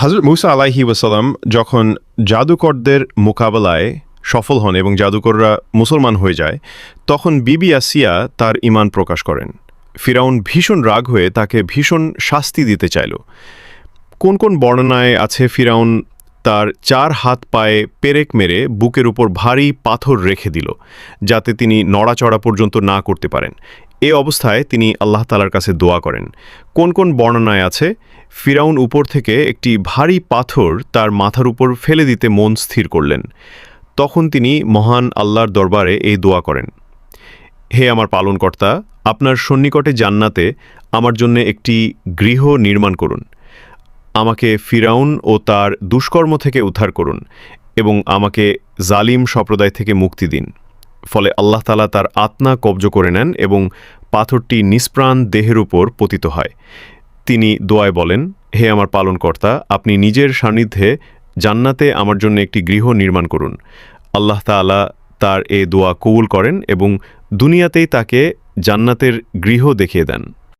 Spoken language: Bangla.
হজরত মুসা আলাহি ওয়াসালাম যখন জাদুকরদের মোকাবেলায় সফল হন এবং জাদুকররা মুসলমান হয়ে যায়, তখন বিবি আসিয়া তার ইমান প্রকাশ করেন। ফিরাউন ভীষণ রাগ হয়ে তাকে ভীষণ শাস্তি দিতে চাইল। কোন কোন বর্ণনায় আছে ফিরাউন তার চার হাত পায়ে পেরেক মেরে বুকের উপর ভারী পাথর রেখে দিল, যাতে তিনি নড়াচড়া পর্যন্ত না করতে পারেন? এ অবস্থায় তিনি আল্লাহ তালার কাছে দোয়া করেন। কোন কোন বর্ণনায় আছে, ফিরাউন উপর থেকে একটি ভারী পাথর তার মাথার উপর ফেলে দিতে মন স্থির করলেন। তখন তিনি মহান আল্লাহর দরবারে এই দোয়া করেন, হে আমার পালনকর্তা, আপনার সন্নিকটে জান্নাতে আমার জন্য একটি গৃহ নির্মাণ করুন। আমাকে ফিরাউন ও তার দুষ্কর্ম থেকে উদ্ধার করুন এবং আমাকে জালিম সম্প্রদায় থেকে মুক্তি দিন। ফলে আল্লাহ তালা তার আত্মা কব্জ করে নেন এবং পাথরটি নিষ্প্রাণ দেহের উপর পতিত হয়। তিনি দোয়ায় বলেন, হে আমার পালনকর্তা, আপনি নিজের সান্নিধ্যে জান্নাতে আমার জন্য একটি গৃহ নির্মাণ করুন। আল্লাহ তালা তার এ দোয়া কবুল করেন এবং দুনিয়াতেই তাকে জান্নাতের গৃহ দেখিয়ে দেন।